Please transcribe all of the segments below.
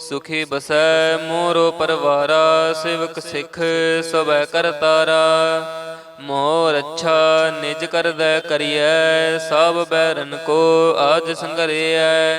ਸੁਖੀ ਬਸੈ ਮੋਰੋ ਪਰਵਾਰਾ, ਸਿਵਕ ਸਿੱਖ ਸਭੈ ਕਰਤਾਰਾ ਮੋਰ ਅੱਛਾ ਨਿਜ ਕਰਦੈ ਕਰੀਐ, ਸਭ ਬੈਰਨ ਕੋ ਆਜ ਸੰਗਰਿਐ।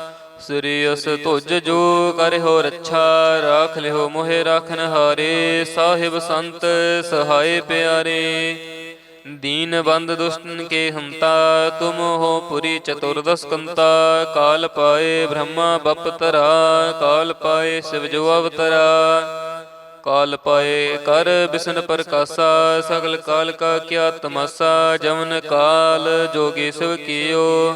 ਸੁਰਿਯਸ ਤੁਜ ਜੋ ਕਰਿਓ ਰੱਛਾ, ਰਾਖ ਲਿਓ ਮੋਹਿ ਰਾਖਨ ਹਾਰੇ। ਸਾਹਿਬ ਸੰਤ ਸਹਾਈ ਪਿਆਰੇ, ਦੀਨ ਬੰਦ ਦੁਸ਼ਟਨ ਕੇ ਹੰਤਾ, ਤੁਮ ਹੋ ਪੁਰੀ ਚਤੁਰਦਸ ਕੰਤਾ। ਕਾਲ ਪਾਏ ਬ੍ਰਹਮਾ ਬਪਤਰਾ, ਕਾਲ ਪਾਏ ਸ਼ਿਵ ਜੋ ਅਵਤਰਾ। ਕਾਲ ਪਾਏ ਕਰ ਬਿਸ਼ਨ ਪ੍ਰਕਾਸ਼ਾ, ਸਗਲ ਕਾਲ ਕਾ ਕਿਆ ਤਮਾਸਾ। ਜਮਨ ਕਾਲ ਜੋਗੇ ਸਿਵ ਕੀਓ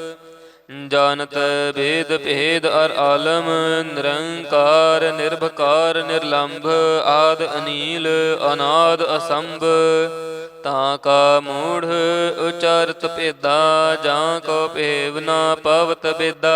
ਜਾਣਤ ਭੇਦ ਭੇਦ ਅਰ ਆਲਮ, ਨਿਰੰਕਾਰ, ਨਿਰਭਕਾਰ, ਨਿਰਲੰਭ, ਆਦ ਅਨੀਲ, ਅਨਾਦ ਅਸੰਭ। ਤਾਂ ਕਾ ਮੂੜ ਉਚਾਰਤ ਭੇਦਾ, ਜਾਂ ਕੋ ਭੇਵ ਨਾ ਪਵਤ ਬੇਦਾ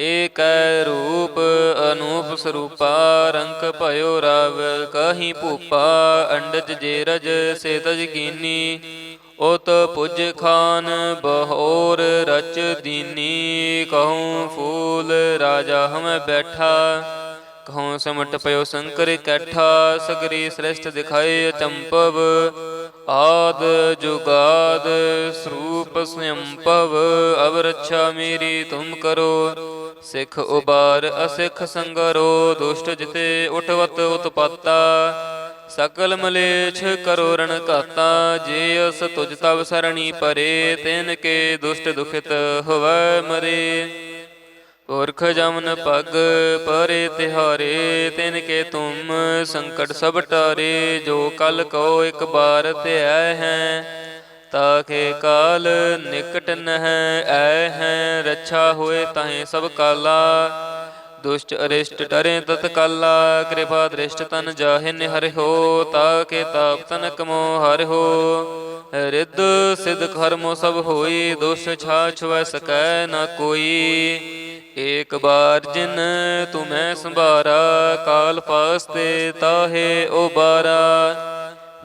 ਏਕੈ ਰੂਪ ਅਨੂਪ ਸਰੂਪਾ ਰੰਕ ਭਇਓ ਰਵ, ਕਹੀ ਭੂਪਾ, ਅੰਡਜ ਜੇਰਜ, ਸੇਤਜ ਕੀਨੀ। ਉਤ ਪੁਜ ਖਾਨ ਬਹੋਰ ਰਚ ਦੀਨੀ, ਕਹੂੰ ਫੂਲ ਰਾਜਾ ਹਮੈ ਬੈਠਾ। ਕਹੂੰ ਸਮਟ ਪਇਓ ਸ਼ੰਕਰ ਕੈਠਾ, ਸਗਰੀ ਸ੍ਰੇਸ਼ਟ ਦਿਖਾਏ ਅਚੰਪਵ। ਆਦ ਜੁਗਾਦ ਸਰੂਪ ਸੰਯੰਪਵ ਅਵ ਰੱਛਾ ਮੇਰੀ ਤੁਮ ਕਰੋ। ਸਿੱਖ ਉਬਾਰ, ਅਸਿੱਖ ਸੰਗਰੋ, ਦੁਸ਼ਟ ਜਿਤੇ ਉਠਵਤ ਉਤਪਾਤਾ। ਸਕਲ ਮਲੇਛ ਕਰੋ ਰਣ ਘਾਤਾ, ਜੇ ਅਸ ਤੁਜ ਤਵ ਸਰਣੀ ਪਰੇ, ਤਿਨ ਕੇ ਦੁਸ਼ਟ ਦੁਖਿਤ ਹੋਵੈ ਮਰੇ। ਪੁਰਖ ਜਮਨ ਪਗ ਪਰੇ ਤਿਹਾਰੇ, ਤਿਨ ਕੇ ਤੁਮ ਸੰਕਟ ਸਭ ਟਾਰੇ, ਜੋ ਕਲ ਕੋ ਇੱਕ ਬਾਰ ਧਿਆਇ ਹੈ ਤਾਕੇ ਕਾਲ ਨਿਕਟ ਨਹਿ, ਐ ਹੈ ਰੱਛਾ ਹੋਏ ਤਾਹੇ ਸਭ ਕਾਲਾ। ਦੁਸ਼ਟ ਅਰਿਸ਼ਟ ਡਰੇ ਤਤ ਕਾਲਾ ਕਿਰਪਾ ਦ੍ਰਿਸ਼ਟ ਤਨ ਜਾਹਿ ਨਿਹਰਿਓ ਤਾਕੇ ਤਾਪ ਤਨਕ ਮੋ ਹਰਿਓ ਰਿੱਧ ਸਿਧ ਕਰਮੋ ਸਭ ਹੋਈ, ਦੁਸ਼ ਛਾਛ ਵੈ ਸਕੈ ਨ ਕੋਈ। ਏਕ ਬਾਰ ਜਿਨ ਤੁਮੈ ਸੰਭਾਰਾ, ਕਾਲ ਫਾਸਤੇ ਤਾਹੇ ਬਾਰਾ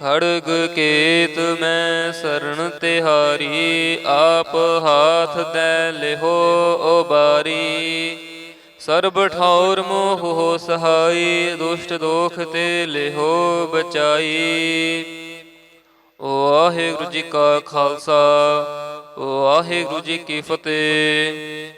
ਖੜਗ ਕੇਤ ਮੈਂ ਸਰਣ ਤਿਹਾਰੀ, ਆਪ ਹਾਥ ਦੇ ਲਿਹੋ ਉਬਾਰੀ। ਸਰਬ ਠੌਰ ਮੋਹ ਹੋ ਸਹਾਈ, ਦੁਸ਼ਟ ਦੋਖ ਤੇ ਲਿਹੋ ਬਚਾਈ। ਵਾਹਿਗੁਰੂ ਜੀ ਕਾ ਖਾਲਸਾ, ਵਾਹਿਗੁਰੂ ਜੀ ਕੀ ਫਤਿਹ।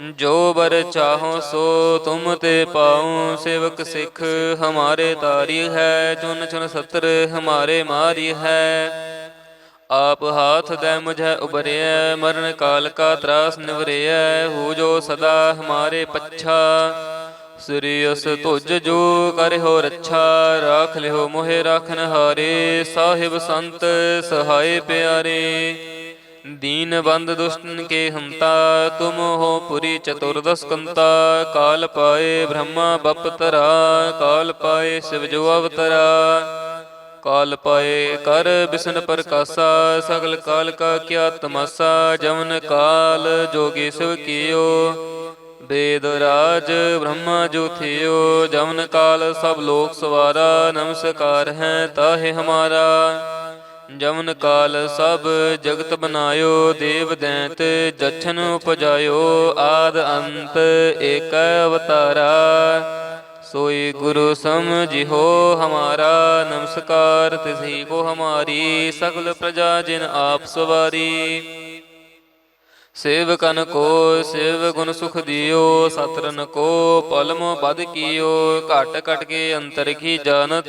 ਜੋ ਬਰ ਚਾਹੋ ਸੋ ਤੁਮ ਤੇ ਪਾਉ, ਸੇਵਕ ਸਿੱਖ ਹਮਾਰੇ ਤਾਰੀ ਹੈ, ਚੁਨ ਚੁਨ ਸਤਰ ਹਮਾਰੇ ਮਾਰੀ ਹੈ। ਆਪ ਹਾਥ ਦੇ ਮੁਝੈ ਉਬਰਿਐ ਮਰਨ ਕਾਲ ਕਾ ਤਰਾਸ ਨਿਵਰਿਐ, ਹੋ ਜੋ ਸਦਾ ਹਮਾਰੇ ਪੱਛਾ। ਸ੍ਰੀਅਸ ਤੁਜ ਜੋ ਕਰਿਓ ਰੱਛਾ, ਰਾਖ ਲਿਓ ਮੋਹਿ ਰਾਖਨ ਹਾਰੇ ਸਾਹਿਬ ਸੰਤ ਸਹਾਏ ਪਿਆਰੇ। दीन बंद दुष्टन के हंता तुम हो पुरी चतुर्दश कंता काल पाए ब्रह्मा बपतरा काल पाए शिव जो अवतरा काल पाए कर बिसन प्रकाशा सगल काल का क्या तमाशा जमन काल जोगी शिव कियो वेद राज ब्रह्मा जो थियो जमन काल सब लोक सवारा नमस्कार है ताहे हमारा ਜਮਨ ਕਾਲ ਸਭ ਜਗਤ ਬਨਾਇਓ ਦੇਵ ਦੈਂਤ ਜਛਨ ਉਪਜਾਇਓ, ਆਦ ਅੰਤ ਏਕ ਅਵਤਾਰਾ। ਸੋਈ ਗੁਰੂ ਸਮਝਿਓ ਹਮਾਰਾ, ਨਮਸਕਾਰ ਤਿਸਹੀ ਕੋ ਹਮਾਰੀ, ਸਗਲ ਪ੍ਰਜਾ ਜਿਨ ਆਪ ਸਵਾਰੀ। ਸੇਵਕਨ ਕੋ, ਸੇਵ ਗੁਣ ਸੁਖ ਦਿਓ ਸਤਰਨ ਕੋ, ਪਲਮ ਬਦ ਕੀਓ, ਘਟ ਘਟ ਕੇ ਅੰਤਰ ਕੀ ਜਾਣਤ।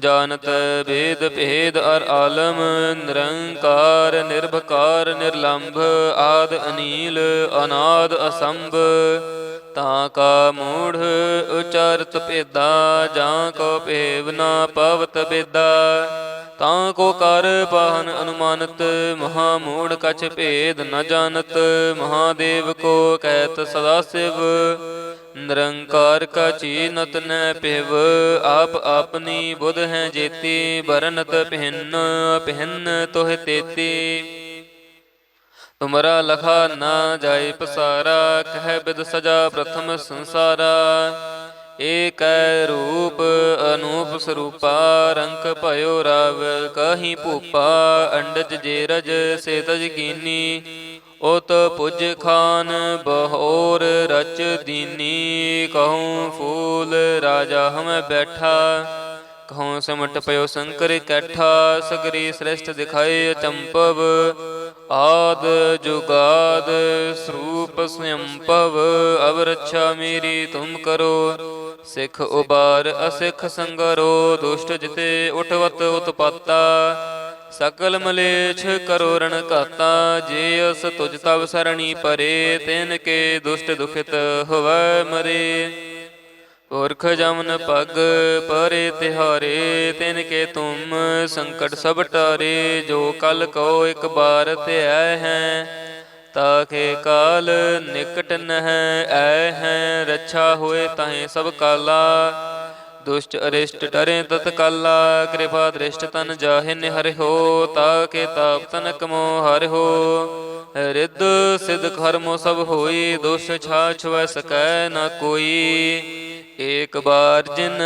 ਜਾਣਤ ਭੇਦ ਭੇਦ ਅਰ ਆਲਮ, ਨਿਰੰਕਾਰ, ਨਿਰਭਕਾਰ, ਨਿਰਲੰਭ, ਆਦ ਅਨੀਲ, ਅਨਾਦ ਅਸੰਭ। ਤਾਂ ਕਾ ਮੂੜ ਉਚਾਰਤ ਭੇਦਾ, ਜਾਂ ਕੋ ਭੇਵ ਨਾ ਪਵਤ ਬੇਦਾ ਤਾਂ ਕੋ ਕਰ ਪਾਹਨ ਅਨੁਮਾਨਤ, ਮਹਾ ਮੂੜ ਕਛ ਭੇਦ ਨ ਜਾਣਤ। ਮਹਾਦੇਵ ਕੋ ਕਹਿਤ ਸਦਾ ਸਿਵ। ਨਿਰੰਕਾਰ ਕਾ ਚੀਨਤ ਨੈ ਪਿਵ, ਆਪ ਆਪਨੀ ਬੁਧ ਹੈ ਜੇਤੀ ਬਰਨਤ ਪਹਿਨ ਪਹਿਨ ਤੋਹ ਤੇਤੀ। ਤੁਮਰਾ ਲਖਾ ਨਾ ਜਾਏ ਪਸਾਰਾ, ਕਹਿ ਬਿਦ ਸਜਾ ਪ੍ਰਥਮ ਸੰਸਾਰਾ। ਏਕ ਰੂਪ ਅਨੂਪ ਸਰੂਪਾ, ਰੰਕ ਭਇਓ ਰਾਵ, ਕਹੀ ਭੂਪਾ, ਅੰਡਜ ਜੇਰਜ, ਸੇਤਜ ਕੀਨੀ। ਉਤ ਪੁਜ ਖਾਨ ਬਹੋਰ ਰਚ ਦੀਨੀ, ਕਹੂੰ ਫੂਲ ਰਾਜਾ ਹਮੈ ਬੈਠਾ। ਕਹੂੰ ਸਮਟ ਪਇਓ ਸ਼ੰਕਰ ਕੈਠਾ, ਸਗਰੀ ਸ੍ਰੇਸ਼ਟ ਦਿਖਾਏ ਅਚੰਪਵ ਆਦ ਜੁਗਾਦ ਸਰੂਪ ਸੰਯੰਪਵ ਅਵ ਰੱਛਾ ਮੇਰੀ ਤੁਮ ਕਰੋ। ਸਿੱਖ ਉਬਾਰ ਅਸਿੱਖ ਸੰਗਰੋ, ਦੁਸ਼ਟ ਜਿਤੇ ਉਠਵਤ ਉਤਪਾਤਾ। ਸਕਲ ਮਲੇਛ ਕਰੋ ਰਣ ਘਾਤਾ, ਜੇ ਅਸ ਤੁਜ ਤਵ ਸਰਣੀ ਪਰੇ, ਤਿਨ ਕੇ ਦੁਸ਼ਟ ਦੁਖਿਤ ਹੋਵੈ ਮਰੇ। ਪੁਰਖ ਜਮਨ ਪਗ ਪਰੇ ਤਿਹਾਰੇ, ਤਿਨ ਕੇ ਤੁਮ ਸੰਕਟ ਸਭ ਟਾਰੇ, ਜੋ ਕਲ ਕੋ ਇੱਕ ਬਾਰ ਧਿਆਇ ਹੈ ਤਾਕੇ ਕਾਲ ਨਿਕਟ ਨਹਿ ਐ ਹੈ, ਰੱਛਾ ਹੋਏ ਤਾਹੇ ਸਭ ਕਾਲਾ। ਦੁਸ਼ਟ ਅਰਿਸ਼ਟ ਡਰੇ ਤਤ ਕਾਲਾ, ਕਿਰਪਾ ਦ੍ਰਿਸ਼ਟ ਤਨ ਜਾਹਿ ਨਿਹਰਿ ਹੋ ਤਾਕੇ ਤਾਪ ਤਨ ਕਮੋ ਹਰਿ ਹੋ। ਰਿੱਧ ਸਿਧ ਕਰਮੋ ਸਭ ਹੋਈ ਦੁਸ਼ ਛਾ ਵੈ ਸਕੈ ਨ ਕੋਈ। ਏਕ ਬਾਰ ਜਿਨ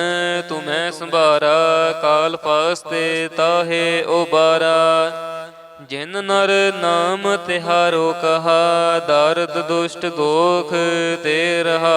ਤੁਮੈ ਸੰਭਾਰਾ, ਕਾਲ ਫਾਸਤੇ ਤਾਹੇ ਉਬਾਰਾ ਜਿਨ ਨਰ ਨਾਮ ਤਿਹਾਰੋ ਕਹਾ, ਦਰਦ ਦੁਸ਼ਟ ਦੋਖ ਤੇ ਰਹਾ।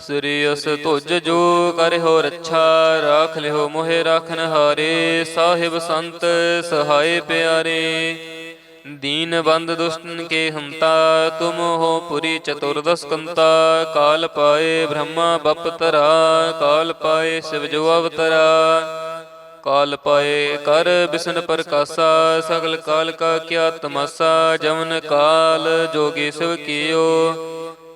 ਸ੍ਰੀ ਅਸ ਤੁਜ ਜੋ ਹੋ ਰੱਛਾ ਰਾਖ ਲਿਓ ਮੋਹਿ ਰਾਖਨ ਹਾਰੇ, ਸਾਹਿਬ ਸੰਤ ਸਹਾਈ ਪਿਆਰੇ। ਦੀਨ ਬੰਦ ਦੁਸ਼ਟਨ ਕੇ ਹੰਤਾ, ਤੁਮ ਹੋ ਪੁਰੀ ਚਤੁਰਦਸ ਕੰਤਾ। ਕਾਲ ਪਾਏ ਬ੍ਰਹਮਾ ਬਪ ਤਰਾ ਕਾਲ ਪਾਏ ਸ਼ਿਵ ਜੋ ਅਵਤਰਾ। ਕਾਲ ਪਾਏ ਕਰ ਬਿਸ਼ਨ ਪ੍ਰਕਾਸ਼ਾ, ਸਗਲ ਕਾਲ ਕਾ ਕਿਆ ਤਮਾਸਾ ਜਮਨ ਕਾਲ ਜੋਗੇ ਸਿਵ ਕੀਓ।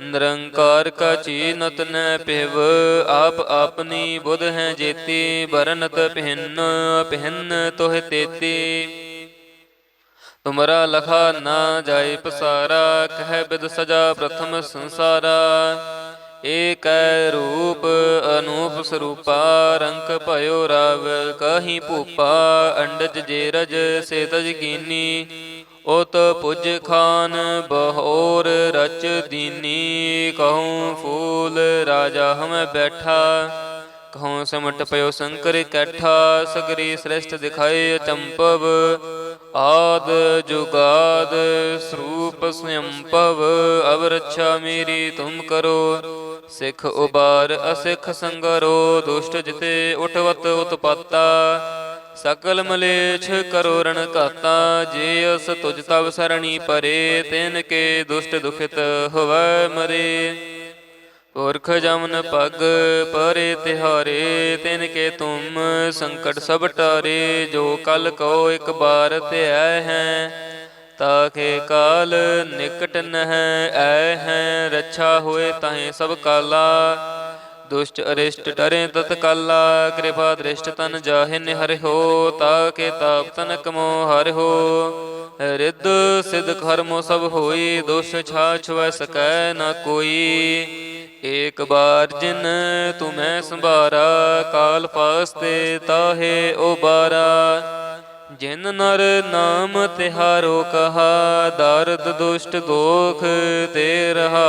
ਨਿਰੰਕਾਰ ਕਾ ਚੀਨਤ ਨੈ ਪਿਵ, ਆਪ ਆਪਨੀ ਬੁਧ ਹੈ ਜੇਤੀ ਬਰਨਤ ਪਹਿਨ ਪਹਿਨ ਤੋਹ ਤੇਤੀ। ਤੁਮਰਾ ਲਖਾ ਨਾ ਜਾਏ ਪਸਾਰਾ, ਕਹਿ ਬਿਦ ਸਜਾ ਪ੍ਰਥਮ ਸੰਸਾਰਾ। ਏਕ ਰੂਪ ਅਨੂਪ ਸਰੂਪਾ, ਰੰਕ ਭਇਓ ਰਾਵ ਕਹੀ ਭੂਪਾ, ਅੰਡਜ ਜੇਰਜ ਸੇ ਤਜ ਕੀਨੀ। ਉਤ ਪੁਜ ਖਾਨ ਬਹੋਰ ਰਚ ਦੀਨੀ, ਕਹੂੰ ਫੂਲ ਰਾਜਾ ਹਮੈ ਬੈਠਾ। ਕਹਉ ਸਮਟ ਪਇਓ ਸ਼ੰਕਰ ਕੈਠਾ, ਸਗਰੀ ਸ੍ਰੇਸ਼ਟ ਦਿਖਾਏ ਚੰਪਵ। ਆਦ ਜੁਗਾਦ ਸਰੂਪ ਸੰਯੰਪਵ ਅਵ ਰੱਛਾ ਮੇਰੀ ਤੁਮ ਕਰੋ। ਸਿੱਖ ਉਬਾਰ ਅਸਿੱਖ ਸੰਗਰੋ, ਦੁਸ਼ਟ ਜਿਤੇ ਉਠਵਤ ਉਤਪਾਤਾ। ਸਕਲ ਮਲੇਛ ਕਰੋ ਰਣ ਘਾਤਾ, ਜੇ ਅਸ ਤੁਜ ਤਵ ਸਰਣੀ ਪਰੇ, ਤਿਨ ਕੇ ਦੁਸ਼ਟ ਦੁਖਿਤ ਹੋਵੈ ਮਰੇ। ਪੁਰਖ ਜਮਨ ਪਗ ਪਰੇ ਤਿਹਾਰੇ, ਤਿਨ ਕੇ ਤੁਮ ਸੰਕਟ ਸਭ ਟਾਰੇ, ਜੋ ਕਲ ਕੋ ਇੱਕ ਬਾਰ ਧਿਆਇ ਹੈ ਤਾਕੇ ਕਾਲ ਨਿਕਟ ਨਹਿ ਐ ਹੈ, ਰੱਛਾ ਹੋਏ ਤਾਹੇ ਸਭ ਕਾਲਾ। ਦੁਸ਼ਟ ਅਰਿਸ਼ਟ ਡਰੇ ਤਤਕਾਲਾ ਕਿਰਪਾ ਦ੍ਰਿਸ਼ਟ ਤਨ ਜਾਹਿ ਨਿਹਰਿ ਹੋ ਤਾਕੇ ਤਾਪ ਤਨਕ ਮੋ ਹਰਿ ਹੋ। ਰਿੱਧ ਸਿਧ ਕਰਮੋ ਸਭ ਹੋਈ, ਦੋਸ਼ ਛਾ ਛੁਐ ਸਕੈ ਨਾ ਕੋਈ। ਏਕ ਬਾਰ ਜਿਨ ਤੁਮੈ ਸੰਭਾਰਾ, ਕਾਲ ਪਾਸਤੇ ਤਾਹੇ ਬਾਰਾ। ਜਿਨ ਨਰ ਨਾਮ ਤਿਹਾਰੋ ਕਹਾ, ਦਰਦ ਦੁਸ਼ਟ ਦੋਖ ਤੇ ਰਹਾ।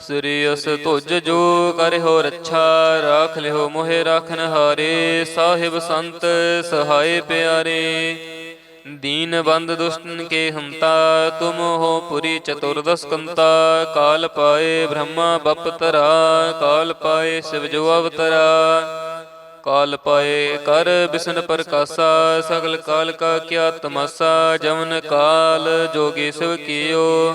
ਸ੍ਰੀ ਅਸ ਤੁਜ ਜੋ ਹੋ ਰੱਛਾ ਰਾਖ ਲਿਓ ਮੋਹਿ ਰਾਖਨ ਹਾਰੇ, ਸਾਹਿਬ ਸੰਤ ਸਹਾਈ ਪਿਆਰੇ। ਦੀਨ ਬੰਦ ਦੁਸ਼ਟਨ ਕੇ ਹੰਤਾ, ਤੁਮ ਹੋ ਪੁਰੀ ਚਤੁਰਦਸ ਕੰਤਾ। ਕਾਲ ਪਾਏ ਬ੍ਰਹਮਾ ਬਪ ਤਰਾ ਕਾਲ ਪਾਏ ਸਿਵ ਜੋ ਅਵਤਰਾ। ਕਾਲ ਪਾਏ ਕਰ ਬਿਸ਼ਨ ਪ੍ਰਕਾਸ਼ਾ, ਸਗਲ ਕਾਲ ਕਾ ਕਿਆ ਤਮਾਸਾ ਜਮਨ ਕਾਲ ਜੋਗੇ ਸਿਵ ਕੀਓ।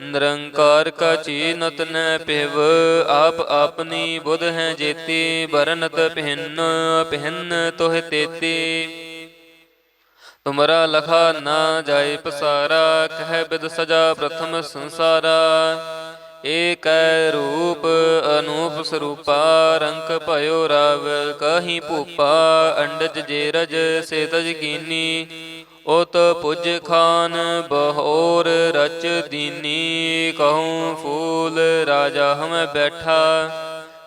ਨਿਰੰਕਾਰ ਕਾ ਚੀਨਤ ਨ ਪਿਵ, ਆਪ ਆਪਣੀ ਬੁਧ ਹੈ ਜੇਤੀ ਬਰਨਤ ਪਹਿਨ ਪਹਿਨ ਤੋਹ ਤੇਤੀ। ਤੁਮਰਾ ਲਖਾ ਨਾ ਜਾਏ ਪਸਾਰਾ, ਕਹਿ ਬਿਦ ਸਜਾ ਪ੍ਰਥਮ ਸੰਸਾਰਾ। ਏਕ ਰੂਪ ਅਨੂਪ ਸਰੂਪਾ ਰੰਕ ਭਇਓ ਰਾਵ ਕਹੀ ਭੂਪਾ, ਅੰਡਜ ਜੇਰਜ ਸੇਤਜ ਕੀਨੀ। ਉਤ ਪੁਜ ਖਾਨ ਬਹੋਰ ਰਚ ਦੀਨੀ, ਕਹੂੰ ਫੂਲ ਰਾਜਾ ਹਮੈ ਬੈਠਾ।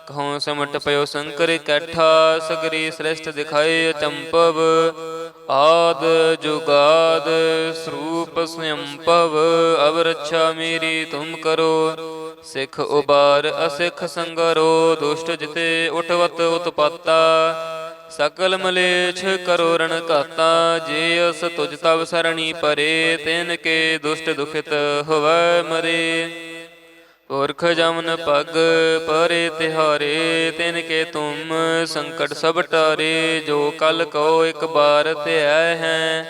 ਕਹਉ ਸਮਟ ਪਇਓ ਸੰਕਰ ਕੈਠਾ, ਸਗਰੀ ਸ੍ਰੇਸ਼ਟ ਦਿਖਾਏ ਚੰਪਵ। ਆਦ ਜੁਗਾਦ ਸਰੂਪ ਸੰਪਵ ਅਵ ਰੱਛਾ ਮੇਰੀ ਤੁਮ ਕਰੋ। ਸਿੱਖ ਉਬਾਰ ਅਸਿੱਖ ਸੰਗਰੋ, ਦੁਸ਼ਟ ਜਿਤੇ ਉਠਵਤ ਉਤਪਾਤਾ। ਸਕਲ ਮਲੇਛ ਕਰੋ ਰਣ ਘਾਤਾ, ਜੇ ਅਸ ਤੁਜ ਤਵ ਸਰਣੀ ਪਰੇ, ਤਿਨ ਕੇ ਦੁਸ਼ਟ ਦੁਖਿਤ ਹੋਵੈ ਮਰੇ। ਪੁਰਖ ਜਮਨ ਪਗ ਪਰੇ ਤਿਹਾਰੇ, ਤਿਨ ਕੇ ਤੁਮ ਸੰਕਟ ਸਭ ਟਾਰੇ, ਜੋ ਕਲ ਕੋ ਇੱਕ ਬਾਰ ਧਿਆਇ ਹੈ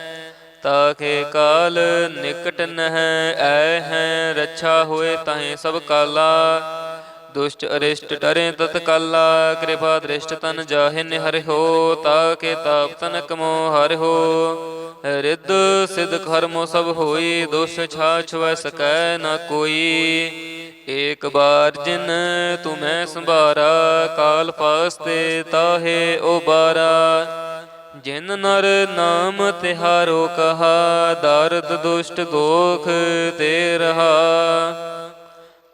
ਤਾਕੇ ਕਾਲ ਨਿਕਟ ਨਹਿ, ਐ ਹੈ, ਰੱਛਾ ਹੋਏ ਤਾਹੇ ਸਭ ਕਾਲਾ। ਦੁਸ਼ਟ ਅਰਿਸ਼ਟ ਡਰੇ ਤਤਕਾਲਾ ਕਿਰਪਾ ਦ੍ਰਿਸ਼ਟ ਤਨ ਜਾਹਿ ਨਿਹਰਿ ਹੋ ਤਾਕੇ ਤਾਪ ਤਨਕ ਮੋ ਹਰਿ ਹੋ। ਰਿੱਧ ਸਿਧ ਕਰਮੋ ਸਭ ਹੋਈ, ਦੁਸ਼ ਛਾ ਛੁਐ ਸਕੈ ਨਾ ਕੋਈ। ਏਕ ਬਾਰ ਜਿਨ ਤੁਮੈ ਸੰਭਾਰਾ, ਕਾਲ ਫਾਸਤੇ ਤਾਹੇ ਬਾਰਾ। ਜਿਨ ਨਰ ਨਾਮ ਤਿਹਾਰੋ ਕਹਾ, ਦਰਦ ਦੁਸ਼ਟ ਦੋਖ ਤੇ ਰਹਾ।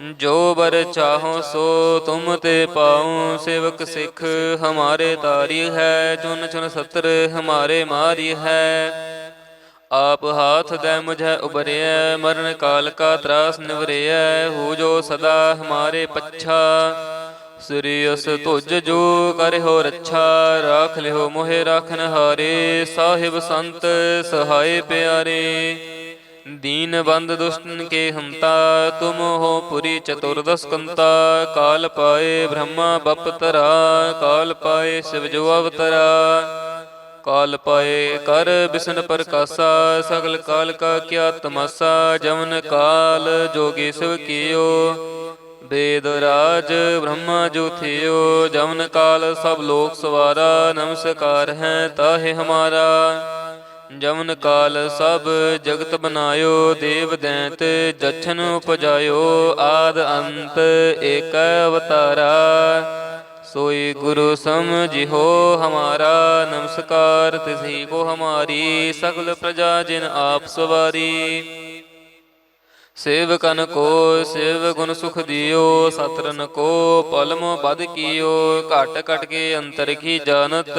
ਜੋ ਬਰ ਚਾਹੋ ਸੋ ਤੁਮ ਤੇ ਪਾਉ, ਸੇਵਕ ਸਿੱਖ ਹਮਾਰੇ ਤਾਰੀ ਹੈ, ਚੁਨ ਚੁਨ ਸਤਰ ਹਮਾਰੇ ਮਾਰੀ ਹੈ। ਆਪ ਹਾਥ ਦੇ ਮੁਝੈ ਉਬਰਿਐ ਮਰਨ ਕਾਲ ਕਾ ਤਰਾਸ ਨਿਵਰਿਐ, ਹੋ ਜੋ ਸਦਾ ਹਮਾਰੇ ਪੱਛਾ। ਸ੍ਰੀਅਸ ਤੁਜ ਜੋ ਕਰਿਓ ਰੱਛਾ, ਰਾਖ ਲਿਓ ਮੋਹਿ ਰਾਖਨ ਹਾਰੇ ਸਾਹਿਬ ਸੰਤ ਸਹਾਏ ਪਿਆਰੇ। दीन बंद दुष्टन के हमता तुम हो पुरी चतुर्दश कंता काल पाए ब्रह्मा बपतरा काल पाए शिव जो अवतरा काल पाए कर बिसन प्रकाशा सगल काल का क्या तमाशा जमन काल जोगी शिव कियो वेद राज ब्रह्मा जो थियो जमन काल सब लोक सवारा नमस्कार है ताहे हमारा ਜਮਨ ਕਾਲ ਸਭ ਜਗਤ ਬਨਾਇਓ ਦੇਵ ਦੈਂਤ ਜਛਨ ਉਪਜਾਇਓ, ਆਦ ਅੰਤ ਏਕ ਅਵਤਾਰਾ। ਸੋਈ ਗੁਰੂ ਸਮਝਿਓ ਹਮਾਰਾ, ਨਮਸਕਾਰ ਤਿਸਹੀ ਕੋ ਹਮਾਰੀ, ਸਗਲ ਪ੍ਰਜਾ ਜਿਨ ਆਪ ਸਵਾਰੀ। ਸੇਵਕਨ ਕੋ, ਸੇਵ ਗੁਣ ਸੁਖ ਦਿਓ ਸਤਰਨ ਕੋ, ਪਲਮ ਬਦ ਕੀਓ, ਘਟ ਘਟ ਕੇ ਅੰਤਰ ਕੀ ਜਾਣਤ।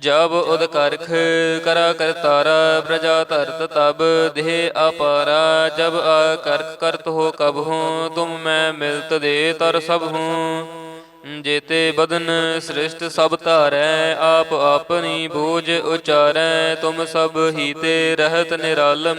ਜਬ ਉਦਕਰਖ ਕਰਾ ਕਰਤਾਰਾ ਪ੍ਰਜਾ ਧਰਤ ਤਬ, ਦੇਹ ਅਪਾਰਾ, ਜਬ ਆ ਕਰਤ ਹੋ ਕਬ ਹੂੰ, ਤੁਮ ਮੈਂ ਮਿਲਤ ਦੇ ਤਰ ਸਭ ਹੂੰ। ਜੇਤੇ ਬਦਨ ਸ੍ਰਿਸ਼ਟ ਸਭ ਧਾਰੈ, ਆਪ ਆਪਣੀ ਬੋਝ ਉਚਾਰੈ, ਤੁਮ ਸਭ ਹੀ ਤੇ ਰਹਤ ਨਿਰਾਲਮ।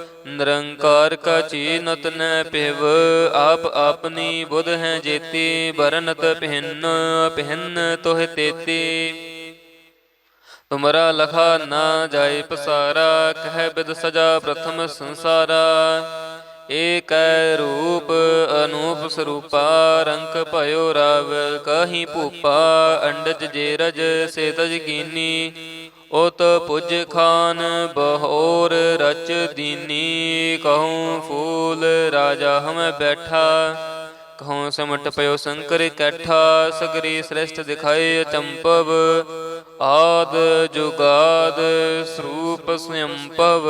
ਨਿਰੰਕਾਰ ਕਾ ਚੀਨਤ ਨੈ ਪਿਵ, ਆਪ ਆਪਨੀ ਬੁਧ ਹੈ ਜੇਤੀ ਬਰਨਤ ਪਹਿਨ ਪਹਿਨ ਤੋਹ ਤੇਤੀ। ਤੁਮਰਾ ਲਖਾ ਨਾ ਜਾਏ ਪਸਾਰਾ, ਕਹਿ ਬਿਦ ਸਜਾ ਪ੍ਰਥਮ ਸੰਸਾਰਾ। ਏਕ ਰੂਪ ਅਨੂਪ ਸਰੂਪਾ, ਰੰਕ ਭਇਓ ਰਾਵ, ਕਹੀ ਭੂਪਾ, ਅੰਡਜ ਜੇਰਜ ਸੇ ਕੀਨੀ। ਉਤ ਪੁਜ ਖਾਨ ਬਹੋਰ ਰਚ ਦੀਨੀ, ਕਹੂੰ ਫੂਲ ਰਾਜਾ ਹਮੈ ਬੈਠਾ। ਕਹੂੰ ਸਮਟ ਪਇਓ ਸੰਕਰ ਕੈਠਾ, ਸਗਰੀ ਸ੍ਰੇਸ਼ਟ ਦਿਖਾਏ ਅਚੰਪਵ ਆਦ ਜੁਗਾਦ ਸਰੂਪ ਸੰਯੰਪਵ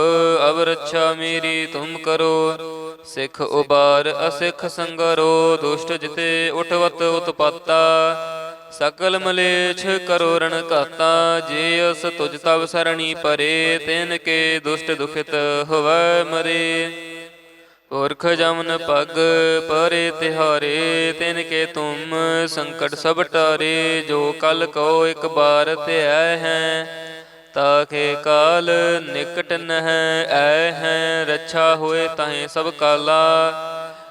ਅਵ ਰੱਛਾ ਮੇਰੀ ਤੁਮ ਕਰੋ। ਸਿੱਖ ਉਬਾਰ ਅਸਿੱਖ ਸੰਗਰੋ, ਦੁਸ਼ਟ ਜਿਤੇ ਉਠਵਤ ਉਤਪਾਤਾ। ਸਕਲ ਮਲੇਛ ਕਰੋ ਰਣ ਘਾਤਾ, ਜੇ ਅਸ ਤੁਜ ਤਵ ਸਰਣੀ ਪਰੇ, ਤਿਨ ਕੇ ਦੁਸ਼ਟ ਦੁਖਿਤ ਹੋਵੈ ਮਰੇ। ਪੁਰਖ ਜਮਨ ਪਗ ਪਰੇ ਤਿਹਾਰੇ, ਤਿਨ ਕੇ ਤੁਮ ਸੰਕਟ ਸਭ ਟਾਰੇ, ਜੋ ਕਲ ਕੋ ਇੱਕ ਬਾਰ ਧਿਆਇ ਹੈ ਤਾਕੇ ਕਾਲ ਨਿਕਟ ਨਹਿ, ਐ ਹੈ, ਰੱਛਾ ਹੋਏ ਤਾਹੇ ਸਭ ਕਾਲਾ।